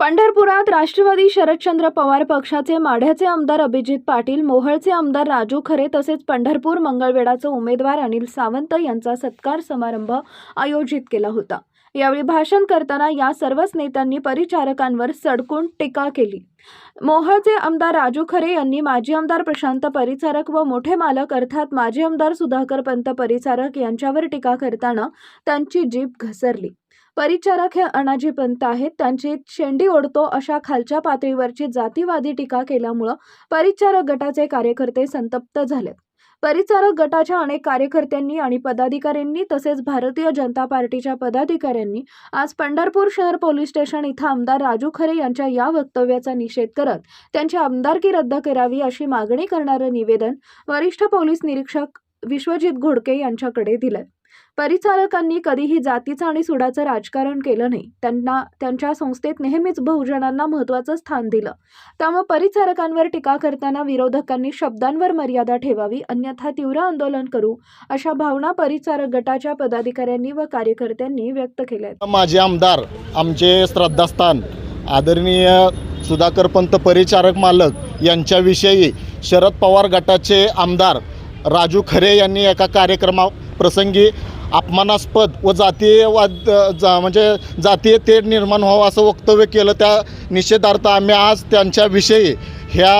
पंढरपुरात राष्ट्रवादी शरदचंद्र पवार पक्षाचे माढ्याचे आमदार अभिजित पाटील मोहळचे आमदार राजू खरे तसेच पंढरपूर मंगळवेढाचे उमेदवार अनिल सावंत यांचा सत्कार समारंभ आयोजित केला होता. यावेळी भाषण करताना या सर्वच नेत्यांनी परिचारकांवर सडकून टीका केली. मोहळचे आमदार राजू खरे यांनी माजी आमदार प्रशांत परिचारक व मोठे मालक अर्थात माजी आमदार सुधाकर पंत परिचारक यांच्यावर टीका करताना त्यांची जीभ घसरली. परिचारक हे अनाजी पंत आहेत. त्यांची शेंडी ओढतो अशा खालच्या पातळीवरची जातीवादी टीका केल्यामुळं परिचारक गटाचे कार्यकर्ते संतप्त झालेत. परिचारक गटाच्या अनेक कार्यकर्त्यांनी आणि पदाधिकाऱ्यांनी तसेच भारतीय जनता पार्टीच्या पदाधिकाऱ्यांनी आज पंढरपूर शहर पोलीस स्टेशन इथं आमदार राजू खरे यांच्या या वक्तव्याचा निषेध करत त्यांची आमदारकी रद्द करावी अशी मागणी करणारं निवेदन वरिष्ठ पोलीस निरीक्षक विश्वजित घोडके यांच्याकडे दिलं परिचारकांनी कधीही जातीचं आणि सुडाचं राजकारण केलं नाही. त्यांना त्यांच्या संस्थेत नेहमीच बहुजनांना महत्त्वाचं स्थान दिलं. त्यामुळे परिचारकांवर टीका करताना विरोधकांनी शब्दांवर मर्यादा ठेवावी अन्यथा तीव्र आंदोलन करू अशा भावना परिचारक गटाच्या पदाधिकाऱ्यांनी व कार्यकर्त्यांनी व्यक्त केल्या आहेत. माझे आमदार आमचे श्रद्धास्थान आदरणीय सुधाकर पंत परिचारक मालक यांच्याविषयी शरद पवार गटाचे आमदार राजू खरे यांनी एका कार्यक्रमाप्रसंगी अपमानास्पद व जातीयवाद जा म्हणजे जातीय तेढ निर्माण व्हावं असं वक्तव्य केलं. त्या निषेधार्थ आम्ही आज त्यांच्याविषयी ह्या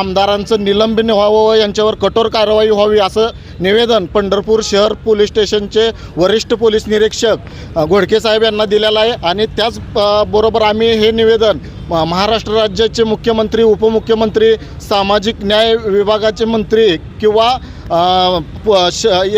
आमदारांचं निलंबन व्हावं व यांच्यावर कठोर कारवाई व्हावी असं निवेदन पंढरपूर शहर पोलीस स्टेशनचे वरिष्ठ पोलीस निरीक्षक घोडकेसाहेब घोडके साहेब यांना दिलेलं आहे. आणि त्याच बरोबर आम्ही हे निवेदन महाराष्ट्र राज्याचे मुख्यमंत्री उपमुख्यमंत्री सामाजिक न्याय विभागाचे मंत्री किंवा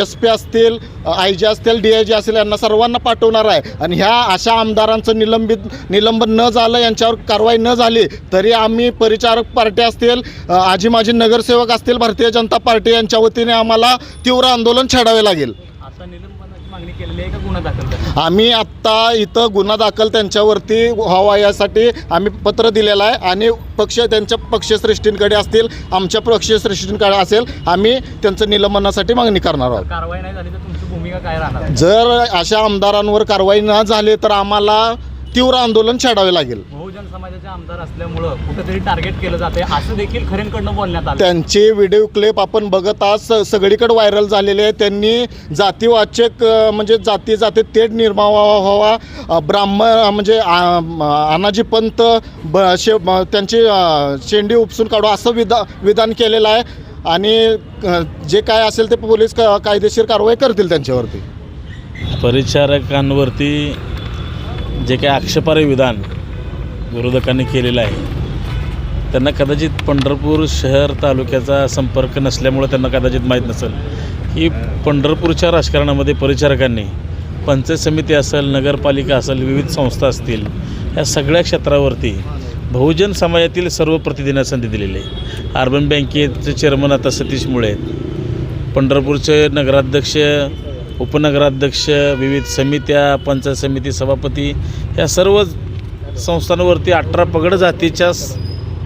एस पी असतील आय जी असतील डी आय जी असतील यांना सर्वांना पाठवणार आहे. आणि ह्या अशा आमदारांचं निलंबित निलंबन न झालं यांच्यावर कारवाई न झाली तरी आम्ही परिचारक पार्टी असतील आजी माजी नगरसेवक असतील भारतीय जनता पार्टी यांच्या वतीने आम्हाला तीव्र आंदोलन छेडावे लागेल. आता निलंबनाची मागणी केलेली आहे का गुन्हा दाखल करण्यात आम्ही आत्ता इथं गुन्हा दाखल त्यांच्यावरती व्हावा यासाठी आम्ही पत्र दिलेलं आहे आणि पक्ष त्यांच्या पक्षश्रेष्ठींकडे असतील आमच्या पक्षश्रेष्ठींकडे असेल आम्ही त्यांचं निलंबनासाठी मागणी करणार आहोत. कारवाई नाही झाली तर तुमची भूमिका काय राहणार? जर अशा आमदारांवर कारवाई न झाली तर आम्हाला तीव्र आंदोलन छेडावे लागेल. बहुजन समाजाचे आमदार असल्यामुळं कुठेतरी टार्गेट केलं जाते असं देखील खरेंकडनं बोलण्यात आलं. त्यांचे व्हिडिओ क्लिप आपण बघत आज सगळीकडे व्हायरल झालेले आहे त्यांनी जातीवाचक म्हणजे जाती जाती तेढ निर्माण व्हावा ब्राह्मण म्हणजे आ- म- अनाजी पंत ब शे त्यांची शेंडी उपसून काढू असं विधा विधान केलेलं आहे. आणि जे काय असेल ते पोलीस क- कायदेशीर कारवाई करतील त्यांच्यावरती. परिचारकांवरती जे काही आक्षेपार्ह विधान विरोधकांनी केलेलं आहे त्यांना कदाचित पंढरपूर शहर तालुक्याचा संपर्क नसल्यामुळं त्यांना कदाचित माहीत नसेल. की पंढरपूरच्या राजकारणामध्ये परिचारकांनी पंचायत समिती असेल नगरपालिका असेल विविध संस्था असतील या सगळ्या क्षेत्रावरती बहुजन समाजातील सर्व प्रतिनिधींना संधी दिलेली आहे. अर्बन बँकेचे चेअरमन आता सतीश मुळे आहेत. पंढरपूरचे नगराध्यक्ष उपनगराध्यक्ष विविध समित्या पंचायत समिती सभापती या सर्व संस्थांवरती अठरा पगड जातीच्या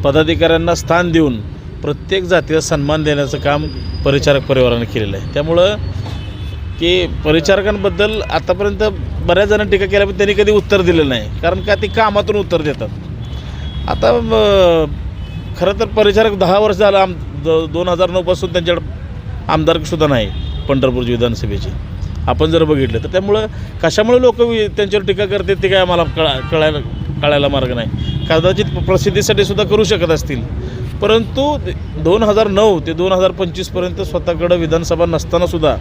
पदाधिकाऱ्यांना स्थान देऊन प्रत्येक जातीला सन्मान देण्याचं काम परिचारक परिवारानं केलेलं आहे. त्यामुळं की परिचारकांबद्दल आतापर्यंत बऱ्याच जणांनी टीका केल्या पण त्यांनी कधी उत्तर दिलेलं नाही. कारण का ती कामातून उत्तर देतात. आता खरं तर परिचारक दहा वर्ष झालं आम द दोन हजार नऊपासून त्यांच्याकडं आमदारसुद्धा नाही पंढरपूरची विधानसभेची. आपण जर बघितलं तर त्यामुळं कशामुळे लोक त्यांच्यावर टीका करतात ते काय आम्हाला कळा कळायला कळायला मार्ग नाही. कदाचित प्रसिद्धीसाठी सुद्धा करू शकत असतील. परंतु दोन हजार नऊ ते दोन हजार पंचवीसपर्यंत स्वतःकडं विधानसभा नसतानासुद्धा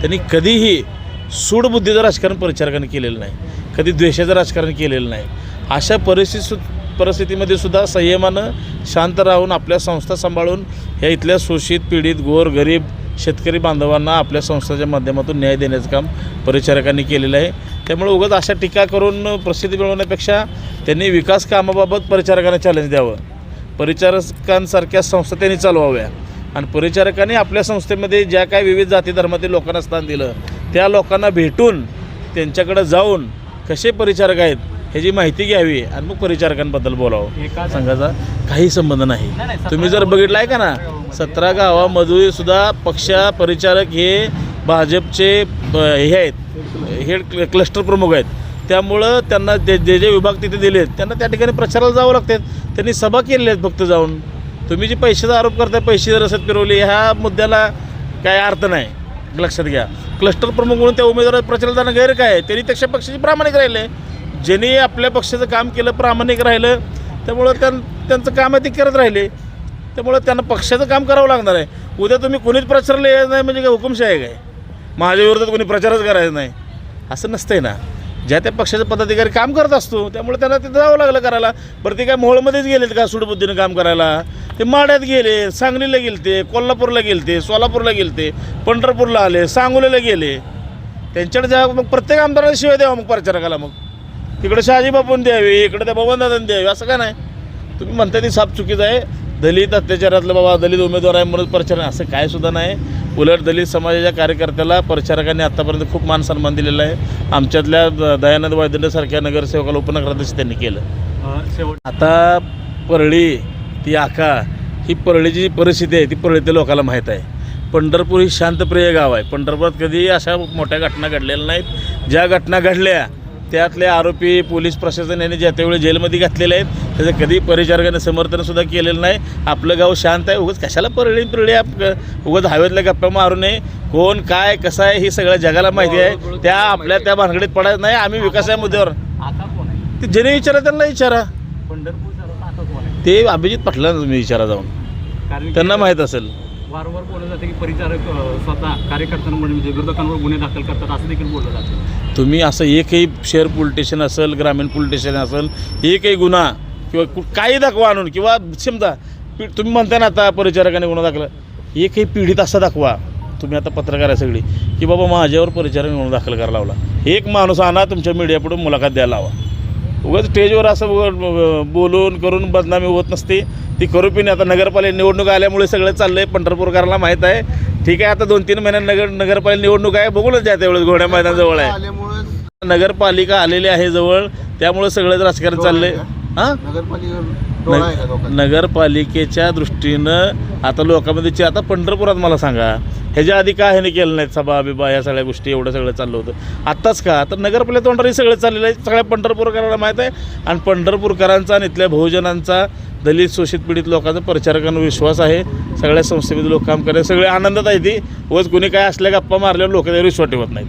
त्यांनी कधीही सूडबुद्धीचं राजकारण परिचारकांनी केलेलं नाही. कधी द्वेषाचं राजकारण केलेलं नाही. अशा परिस्थिती सु परिस्थितीमध्ये सुद्धा संयमानं शांत राहून आपल्या संस्था सांभाळून ह्या इथल्या शोषित पीडित गोर गरीब शेतकरी बांधवांना आपल्या संस्थाच्या माध्यमातून न्याय देण्याचं काम परिचारकांनी केलेलं आहे. त्यामुळे उगाच अशा टीका करून प्रसिद्धी मिळवण्यापेक्षा त्यांनी विकास कामाबाबत परिचारकांना चॅलेंज द्यावं. परिचारकांसारख्या संस्था त्यांनी चालवाव्या. आणि परिचारकांनी आपल्या संस्थेमध्ये ज्या काही विविध जाती धर्मातील लोकांना स्थान दिलं त्या लोकांना भेटून त्यांच्याकडे जाऊन कसे परिचारक आहेत ह्याची माहिती घ्यावी आणि मग परिचारकांबद्दल बोलावं. संघाचा काही संबंध नाही, तुम्ही जर बघितलं आहे का ना? सतरा गावामध्ये सुद्धा पक्ष परिचारक हे भाजपचे हे आहेत. हे क्ल- क्लस्टर प्रमुख आहेत. त्यामुळं त्यांना जे जे जे विभाग तिथे दिलेत त्यांना त्या ठिकाणी प्रचाराला जावं लागते. त्यांनी सभा केलेल्या आहेत फक्त जाऊन. तुम्ही जे पैशाचा आरोप करताय पैसे रसद फिरवली ह्या मुद्द्याला काय अर्थ नाही. लक्षात घ्या. क्लस्टर प्रमुख म्हणून त्या उमेदवारात प्रचाराला जाणं गैर काय त्यांनी त्या पक्षाचे प्रामाणिक राहिले ज्यांनी आपल्या पक्षाचं काम केलं प्रामाणिक राहिलं त्यामुळं त्यां त्यांचं काम आहे ते करत राहिले. त्यामुळं त्यांना पक्षाचं काम करावं लागणार आहे. उद्या तुम्ही कोणीच प्रचारला यायचं नाही म्हणजे काय हुकुमशाही काय? माझ्या विरोधात कोणी प्रचारच करायचा नाही. असं नसतंय ना. ज्या त्या पक्षाचा पदाधिकारी काम करत असतो त्यामुळे त्यांना तिथं जावं लागलं करायला. बरं ते काय मोहोळमध्येच गेलेत का सुडबुद्धीनं काम करायला? ते माड्यात गेले सांगलीला गेलते कोल्हापूरला गेलते सोलापूरला गेलते पंढरपूरला आले सांगोलीला गेले. त्यांच्याकडे जा मग प्रत्येक आमदाराला शिवाय द्यावा मग प्रचारकाला मग. तिकडे शहाजी बापून द्यावी इकडे त्या भगवंतांनी द्यावी असं का नाही? तुम्ही म्हणता ती साप चुकीचं आहे. दलित अत्याचारातलं बाबा दलित उमेदवार आहे म्हणून प्रचार असं काय सुद्धा नाही. उलट दलित समाजाच्या कार्यकर्त्याला प्रचारकांनी आत्तापर्यंत खूप मान सन्मान दिलेला आहे. आमच्यातल्या दयानंद वायदंडेसारख्या नगरसेवकाला उपनगराध्यक्ष त्यांनी केलं. आता परळी ती आका ही परळीची जी परिस्थिती आहे ती परळीतल्या लोकांना माहीत आहे. पंढरपूर ही शांतप्रिय गाव आहे. पंढरपुरात कधी अशा मोठ्या घटना घडलेल्या नाहीत. ज्या घटना घडल्या त्यातले आरोपी पोलीस प्रशासन यांनी ज्या त्यावेळी जेलमध्ये घातलेले आहेत त्याचं कधी परिचारकाने समर्थनसुद्धा केलेलं नाही. आपलं गाव शांत आहे. उगाच कशाला परळी परळी आप उगाच हवेतल्या गप्पा मारू नये. कोण काय कसं आहे हे सगळं जगाला माहिती आहे. त्या आपल्या त्या भानगडीत पडायचं नाही. आम्ही विकास या मुद्द्यावर. ते ज्याने विचारा त्यांना विचारा. ते अभिजित पाटलांना तुम्ही विचारा जाऊन. त्यांना माहीत असेल. वारंवार बोललं जातं की परिचारक स्वतः कार्यकर्त्यांवर म्हणजे, म्हणजे विरोधकांवर गुन्हे दाखल करतात असं देखील बोललं जातं. तुम्ही असं एकही शहर पोलीस स्टेशन असेल ग्रामीण पोलीस स्टेशन असेल एकही गुन्हा किंवा कु- काही दाखवा आणून किंवा समजा पी- तुम्ही म्हणता ना आता परिचारकाने गुन्हा दाखला एकही पिढीत असा दाखवा. तुम्ही आता पत्रकार आहे सगळी की बाबा माझ्यावर परिचारक गुन्हा दाखल करायला लावला. एक माणूस आणा तुमच्या मीडियापुढे मुलाखत द्यायला लावा. उगाच स्टेजवर असं बोलून करून बदनामी होत नसते. ती करू पण आता नगरपालिका निवडणूक आल्यामुळे सगळं चाललंय पंढरपूरकरांना माहीत आहे. ठीक आहे आता दोन तीन महिन्यात नगर नगरपालिका निवडणूक आहे बघू ना ज्या त्यावेळेस घोड्या मैदान जवळ आहे नगरपालिका आलेली आहे जवळ त्यामुळे सगळंच राजकारण चाललंय. हां? नगरपालिका नगरपालिकेच्या दृष्टीनं आता लोकांमध्ये चे- आता पंढरपुरात मला सांगा ह्याच्या आधी काय ह्याने केलं नाहीत सभा बिबा या सगळ्या गोष्टी एवढं सगळं चाललं होतं. आत्ताच का? तर नगरपालिका तोंडारी सगळं चाललेलं आहे सगळ्या पंढरपूरकरांना माहीत आहे. आणि पंढरपूरकरांचा आणि इथल्या बहुजनांचा दलित शोषित पीडित लोकांचा प्रचारकांवर विश्वास आहे. सगळ्या संस्थेमध्ये लोक काम करतात. सगळे आनंदात आहे ती. उगाच कुणी काय असल्या गप्पा मारल्यावर लोक त्यावर विश्वास ठेवत नाहीत.